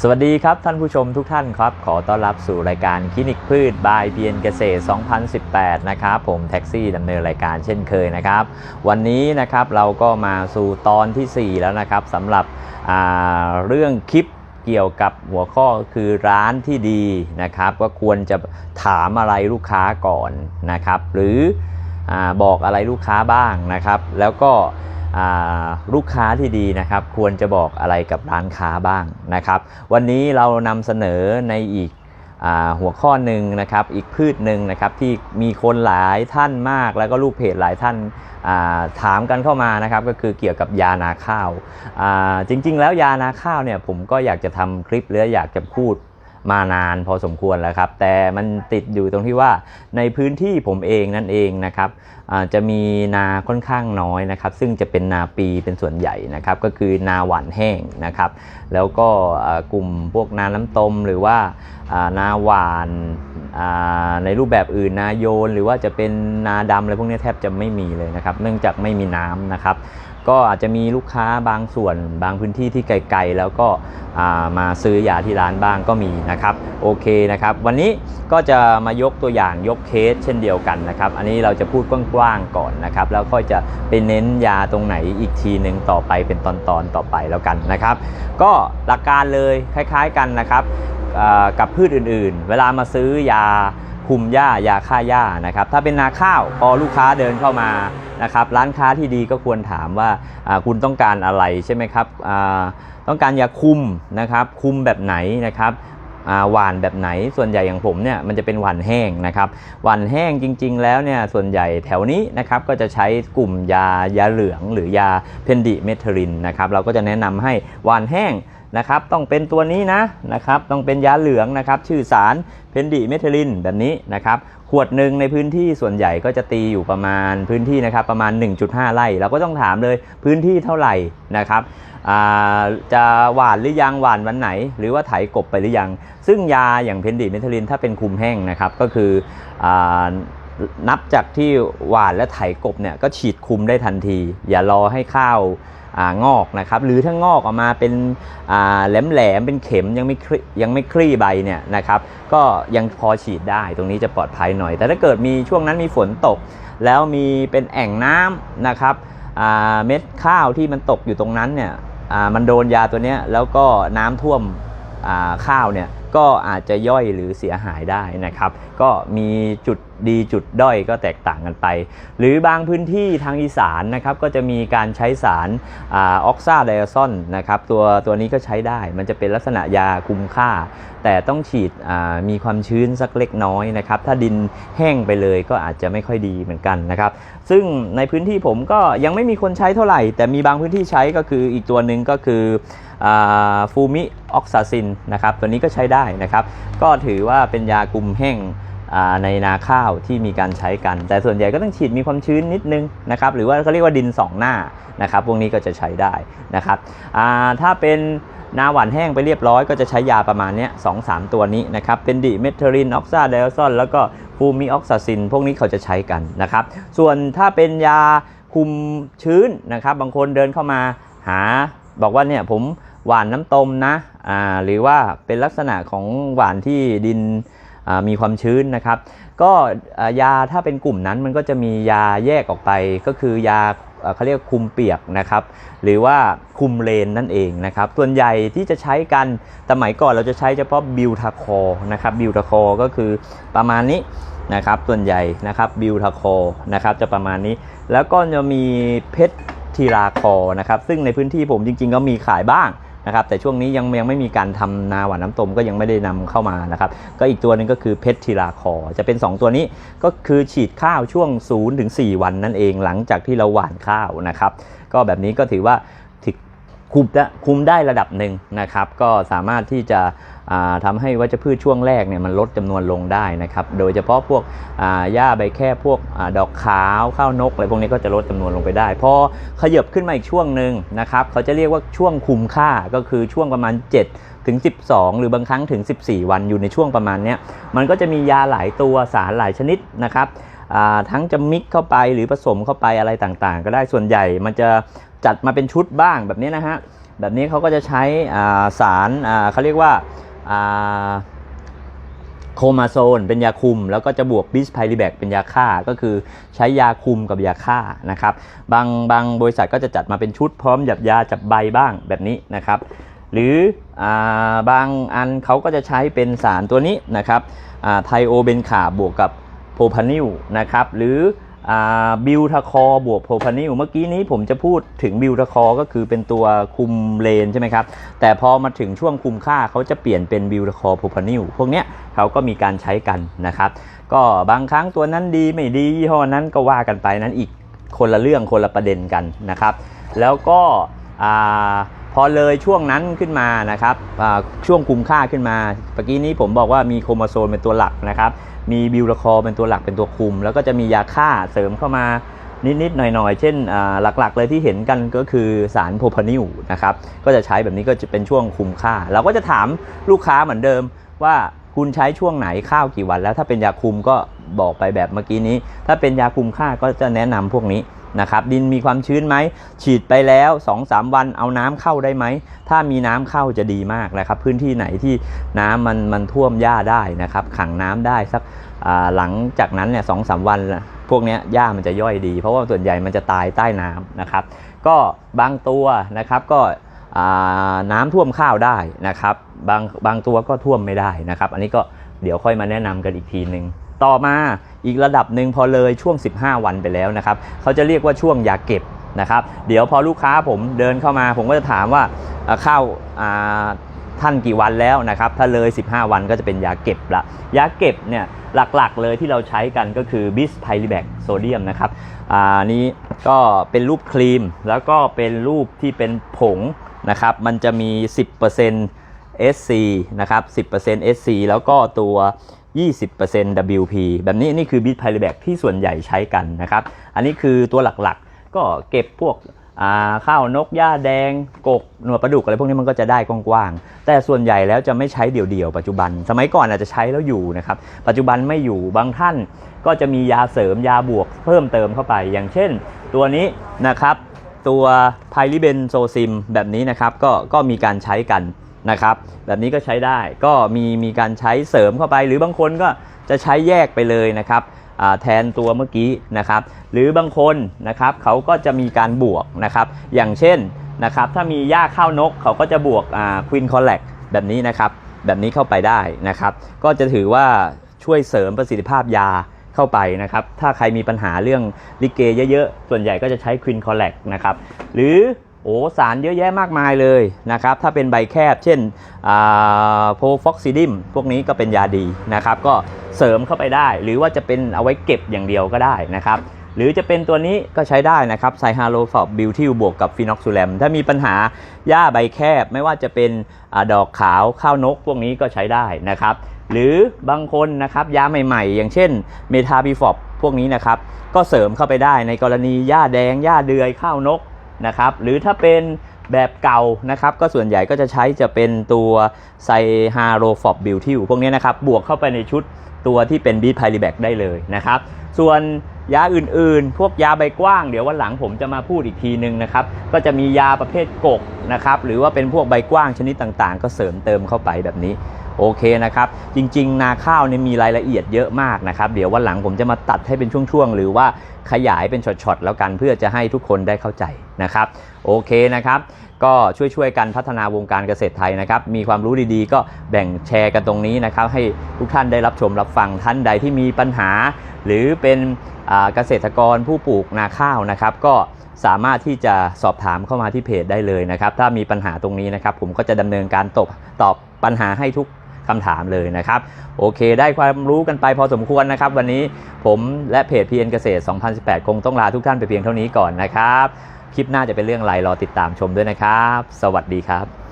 สวัสดีครับท่านผู้ชมทุกท่านครับ ขอต้อนรับสู่รายการคลินิกพืชบายเบียนเกษตร 2018 นะครับ ผมแท็กซี่ดำเนินรายการเช่นเคยนะครับ วันนี้นะครับเราก็มาสู่ตอนทีสี่4 แล้วนะครับสำหรับเรื่องคลิปเกี่ยวกับหัวข้อคือร้านที่ดีนะครับก็ควรจะถามอะไรลูกค้าก่อนนะครับ หรืออบอกอะไรลูกค้าบ้างนะครับ แล้วก็ ลูกค้าที่ดีนะครับ ควรจะบอกอะไรกับร้านค้าบ้างนะครับ วันนี้เรานำเสนอในอีกอหัวข้อหนึ่งนะครับ อีกพืชหนึ่งนะครับที่มีคนหลายท่านมาก แล้วก็ลูกเพจหลายท่านาถามกันเข้ามานะครับ ก็คือเกี่ยวกับยานาข้าวาจริง ๆ แล้วยานาข้าวเนี่ยผมก็อยากจะทำคลิปหรืออยากจะพูด มานานพอสมควรแล้วครับ แต่มันติดอยู่ตรงที่ว่าในพื้นที่ผมเองนั่นเองนะครับจะมีนาค่อนข้างน้อยนะครับ ซึ่งจะเป็นนาปีเป็นส่วนใหญ่นะครับ ก็คือนาหวานแห้งนะครับ แล้วก็กลุ่มพวกนาน้ำตมหรือว่านาหวานในรูปแบบอื่นนาโยน หรือว่าจะเป็นนาดำอะไรพวกนี้แทบจะไม่มีเลยนะครับ เนื่องจากไม่มีน้ำนะครับ ก็อาจจะมีลูกค้าบางส่วนบางพื้นที่ที่ไกลๆ แล้วก็มาซื้อยาที่ร้านบ้างก็มีนะครับโอเคนะครับวันนี้ก็จะมายกตัวอย่างยกเคสเช่นเดียวกันนะครับอันนี้เราจะพูดกว้างๆก่อนนะครับแล้วค่อยจะไปเน้นยาตรงไหนอีกทีหนึ่งต่อไปเป็นตอนๆต่อไปแล้วกันนะครับก็หลักการเลยคล้ายๆกันนะครับกับพืชอื่นๆ เวลามาซื้อยา คุมหญ้ายาฆ่าหญ้านะครับถ้าเป็นนาข้าวพอลูกค้าเดินเข้ามานะครับร้านค้าที่ดีก็ควรถามว่าคุณต้องการอะไรใช่ไหมครับต้องการยาคุมนะครับคุมแบบไหนนะครับ หวานแบบไหนส่วนใหญ่อย่างผมเนี่ยมันจะเป็นหวานแห้งนะครับหวานแห้งจริง ๆ แล้วเนี่ยส่วนใหญ่แถวนี้นะครับก็จะใช้กลุ่มยายาเหลือง หรือยาเพนดิเมทรินนะครับเราก็จะแนะนำให้หวานแห้งนะครับต้องเป็นตัวนี้นะนะครับต้องเป็นยาเหลืองนะครับชื่อสารเพนดิเมทิลินแบบนี้นะครับขวดหนึ่งในพื้นที่ส่วนใหญ่ก็จะตีอยู่ประมาณพื้นที่นะครับประมาณ 1.5 ไร่เราก็ต้องถามเลยพื้นที่เท่าไหร่นะครับ จะหวานหรือยังหวานวันไหน หรือว่าไถกบไปหรือยัง ซึ่งยาอย่างเพนดิเมทิลินถ้าเป็นคุมแห้งนะครับก็คืออนับจากที่หวานและไถกบเนี่ยก็ฉีดคุมได้ทันที อย่ารอให้ข้าวองอกนะครับหรือถ้างอกออกมาเป็นอ่าแหลมๆเป็นเข็มยังไม่ยังไม่คลี่ใบเนี่ยนะครับก็ยังพอฉีดได้ตรงนี้จะปลอดภัยหน่อย แต่ถ้าเกิดมีช่วงนั้นมีฝนตก แล้วมีเป็นแอ่งน้ำนะครับเม็ดข้าวที่มันตกอยู่ตรงนั้นเนี่ย มันโดนยาตัวนี้แล้วก็น้ำท่วมข้าวเนี่ย ก็อาจจะย่อยหรือเสียหายได้นะครับ ก็มีจุดดีจุดด้อยก็แตกต่างกันไป หรือบางพื้นที่ทางอีสานนะครับก็จะมีการใช้สารออกซาไดอะซอนนะครับตัวตัวนี้ก็ใช้ได้มันจะเป็นลักษณะยาคุมค่า แต่ต้องฉีดมีความชื้นสักเล็กน้อยนะครับ ถ้าดินแห้งไปเลยก็อาจจะไม่ค่อยดีเหมือนกันนะครับ ซึ่งในพื้นที่ผมก็ยังไม่มีคนใช้เท่าไหร่ แต่มีบางพื้นที่ใช้ก็คืออีกตัวหนึ่งก็คือ ฟูมิออกซาซินนะครับตัวนี้ก็ใช้ได้นะครับ ก็ถือว่าเป็นยากลุ่มแห้งในนาข้าวที่มีการใช้กัน แต่ส่วนใหญ่ก็ต้องฉีดมีความชื้นนิดนึงนะครับหรือว่าเขาเรียกว่าดินสองหน้านะครับพวกนี้ก็จะใช้ได้นะครับถ้าเป็นนาหวานแห้งไปเรียบร้อยก็จะใช้ยาประมาณนี้สองสามตัวนี้นะครับ เป็นดิเมทเทอรินออกซาไดออซอนแล้วก็ฟูมิออกซาซิน พวกนี้เขาจะใช้กันนะครับ ส่วนถ้าเป็นยาคุมชื้นนะครับ บางคนเดินเข้ามาหาบอกว่าเนี่ยผม หวานน้ำตมนะอ่าหรือว่าเป็นลักษณะของหวานที่ดินมีความชื้นนะครับ ก็ยาถ้าเป็นกลุ่มนั้นมันก็จะมียาแยกออกไป ก็คือยาเอ่อเขาเรียกคุมเปียกนะครับ หรือว่าคุมเลนนั่นเองนะครับ ส่วนใหญ่ที่จะใช้กันสมัยก่อนเราจะใช้เฉพาะบิวทาคอนะครับบิวทาคอก็คือประมาณนี้นะครับ ส่วนใหญ่นะครับบิวทาคอนะครับจะประมาณนี้ แล้วก็จะมีเพชรทีราคอนะครับ ซึ่งในพื้นที่ผมจริงๆ ก็มีขายบ้าง นะครับแต่ช่วงนี้ยังยังไม่มีการทำนาหวานน้ำตมก็ยังไม่ได้นำเข้ามานะครับก็อีกตัวหนึงก็คือเพชรทีราคอ จะเป็น 2 ตัวนี้ก็คือฉีดข้าวช่วง0ถึงสวันนั่นเองหลังจากที่เราหว่านข้าวนะครับก็แบบนี้ก็ถือว่า คุมได้คุมได้ระดับหนึ่งนะครับ ก็สามารถที่จะทำาให้วัชพืชช่วงแรกเนี่ยมันลดจำนวนลงได้นะครับ โดยเฉพาะพวกหญ้าใบแค่พวกอดอกขาวข้าวนกอะไรพวกนี้ก็จะลดจำนวนลงไปได้พอขยับขึ้นมาอีกช่วงหนึ่งนะครับเขาจะเรียกว่าช่วงคุมค่าก็คือช่วงประมาณ 7 ถึง 12 หรือบางครั้งถึง 14 วันอยู่ในช่วงประมาณนี้มันก็จะมียาหลายตัวสารหลายชนิดนะครับ ทั้งจะมิกเข้าไปหรือผสมเข้าไปอะไรต่างๆ ก็ได้ส่วนใหญ่มันจะจัดมาเป็นชุดบ้างแบบนี้นะฮะแบบนี้เขาก็จะใช้สารเขาเรียกว่าโคมาโซนเป็นยาคุม แล้วก็จะบวกบิสไพริแบกเป็นยาฆ่าก็คือใช้ยาคุมกับยาฆ่านะครับบางบางบริษัทก็จะจัดมาเป็นชุดพร้อมหยับยาจับใบบ้างแบบนี้นะครับ หรืออบางอันเขาก็จะใช้เป็นสารตัวนี้นะครับไทโอเบนขาบวกกับ โพพานิลนะครับหรือบิวทาคอบวกโพพานิลเมื่อกี้นี้ผมจะพูดถึงบิวทาคอก็คือเป็นตัวคุมเลนใช่ไหมครับ แต่พอมาถึงช่วงคุมค่าเขาจะเปลี่ยนเป็นบิวทาคอโพพานิลพวกเนี้ยเขาก็มีการใช้กันนะครับ ก็บางครั้งตัวนั้นดีไม่ดียี่ห้อนั้นก็ว่ากันไปนั้นอีกคนละเรื่องคนละประเด็นกันนะครับ แล้วก็อ่า พอเลยช่วงนั้นขึ้นมานะครับช่วงคุมค่าขึ้นมาเมื่อกี้นี้ผมบอกว่ามีโครโมโซนเป็นตัวหลักนะครับ มีบิวราคอเป็นตัวหลักเป็นตัวคุม แล้วก็จะมียาฆ่าเสริมเข้ามานิดๆหน่อยๆ เช่นหลักๆ เลยที่เห็นกันก็คือสารโพพานิลนะครับก็จะใช้แบบนี้ก็จะเป็นช่วงคุมค่า เราก็จะถามลูกค้าเหมือนเดิมว่าคุณใช้ช่วงไหนข้าวกี่วันแล้วถ้าเป็นยาคุมก็บอกไปแบบเมื่อกี้นี้ ถ้าเป็นยาคุมค่าก็จะแนะนำพวกนี้ นะครับดินมีความชื้นไหมฉีดไปแล้ว 2-3 วันเอาน้ำเข้าได้ไหม ถ้ามีน้ำเข้าจะดีมากนะครับ พื้นที่ไหนที่น้ำมันมันท่วมหญ้าได้นะครับ ขังน้ำได้สักหลังจากนั้นเนี่ยสองสามวันพวกนี้หญ้ามันจะย่อยดี เพราะว่าส่วนใหญ่มันจะตายใต้น้ำนะครับ ก็บางตัวนะครับก็น้ำท่วมข้าวได้นะครับ บางบางตัวก็ท่วมไม่ได้นะครับ อันนี้ก็เดี๋ยวค่อยมาแนะนำกันอีกทีหนึ่ง ต่อมาอีกระดับหนึ่งพอเลยช่วง 15 วันไปแล้วนะครับเขาจะเรียกว่าช่วงยาเก็บนะครับ เดี๋ยวพอลูกค้าผมเดินเข้ามาผมก็จะถามว่าอ่าข้าท่านกี่วันแล้วนะครับ ถ้าเลย 15 วันก็จะเป็นยาเก็บละยาเก็บเนี่ยหลักๆเลยที่เราใช้กันก็คือบิสไพลิแบกโซเดียมนะครับอ่านี้ก็เป็นรูปครีมแล้วก็เป็นรูปที่เป็นผงนะครับ มันจะมี 10% SC นะครับ 10% SC แล้วก็ตัว 20% WP แบบนี้นี่คือบิทไพลแบกที่ส่วนใหญ่ใช้กันนะครับ อันนี้คือตัวหลักๆ ก็เก็บพวกข้าวนกหญ้าแดง กกหนวดปลาดุกอะไรพวกนี้มันก็จะได้กว้างๆ แต่ส่วนใหญ่แล้วจะไม่ใช้เดี่ยวๆ ปัจจุบัน สมัยก่อนอาจจะใช้แล้วอยู่นะครับ ปัจจุบันไม่อยู่บางท่านก็จะมียาเสริมยาบวกเพิ่มเติมเข้าไป อย่างเช่น ตัวนี้นะครับ ตัวไพลิเบนโซซิมแบบนี้นะครับก็ก็มีการใช้กัน นะครับแบบนี้ก็ใช้ได้ก็มีมีการใช้เสริมเข้าไป หรือบางคนก็จะใช้แยกไปเลยนะครับแทนตัวเมื่อกี้นะครับ หรือบางคนนะครับเขาก็จะมีการบวกนะครับอย่างเช่นนะครับถ้ามีหญ้าข้าวนกเขาก็จะบวกควินคอลแลกแบบนี้นะครับแบบนี้เข้าไปได้นะครับ ก็จะถือว่าช่วยเสริมประสิทธิภาพยาเข้าไปนะครับ ถ้าใครมีปัญหาเรื่องลิเกเยอะๆ ส่วนใหญ่ก็จะใช้ควินคอลแลกนะครับ หรือ โอ้สารเยอะแยะมากมายเลยนะครับ ถ้าเป็นใบแคบ เช่นโพฟอกซิดิมพวกนี้ก็เป็นยาดีนะครับ ก็เสริมเข้าไปได้ หรือว่าจะเป็นเอาไว้เก็บอย่างเดียวก็ได้นะครับ หรือจะเป็นตัวนี้ก็ใช้ได้นะครับไซฮาโลฟอบบิวทิลบวกกับฟินอกซูแลมถ้ามีปัญหาหญ้าใบแคบ ไม่ว่าจะเป็นอดอกขาวข้าวนก พวกนี้ก็ใช้ได้นะครับ หรือบางคนนะครับยาใหม่ๆ อย่างเช่นเมทาบิฟอบพวกนี้นะครับ ก็เสริมเข้าไปได้ในกรณีหญ้าแดงหญ้าเดือยข้าวนก นะครับ หรือถ้าเป็นแบบเก่านะครับ ก็ส่วนใหญ่ก็จะใช้จะเป็นตัวไซฮาโรฟอบบิวทิลพวกนี้นะครับ บวกเข้าไปในชุดตัวที่เป็นบีทไพลิแบกได้เลยนะครับ ส่วนยาอื่นๆ พวกยาใบกว้าง เดี๋ยววันหลังผมจะมาพูดอีกทีนึงนะครับ ก็จะมียาประเภทกกนะครับ หรือว่าเป็นพวกใบกว้างชนิดต่างๆ ก็เสริมเติมเข้าไปแบบนี้ โอเคนะครับ จริง ๆ นาข้าวเนี่ยมีรายละเอียดเยอะมากนะครับ เดี๋ยววันหลังผมจะมาตัดให้เป็นช่วง ๆ หรือว่าขยายเป็นช็อต ๆ แล้วกันเพื่อจะให้ทุกคนได้เข้าใจนะครับ โอเคนะครับ ก็ช่วย ๆ กันพัฒนาวงการเกษตรไทยนะครับ มีความรู้ดีๆ ก็แบ่งแชร์กันตรงนี้นะครับ ให้ทุกท่านได้รับชมรับฟังท่านใดที่มีปัญหา หรือเป็นเกษตรกรผู้ปลูกนาข้าวนะครับ ก็สามารถที่จะสอบถามเข้ามาที่เพจได้เลยนะครับ ถ้ามีปัญหาตรงนี้นะครับ ผมก็จะดำเนินการตอบตอบปัญหาให้ทุก คำถามเลยนะครับ โอเค ได้ความรู้กันไปพอสมควรนะครับ วันนี้ผมและเพจ PN เกษตร 2018 คงต้องลาทุกท่านไปเพียงเท่านี้ก่อนนะครับ คลิปหน้าจะเป็นเรื่องอะไรรอติดตามชมด้วยนะครับ สวัสดีครับ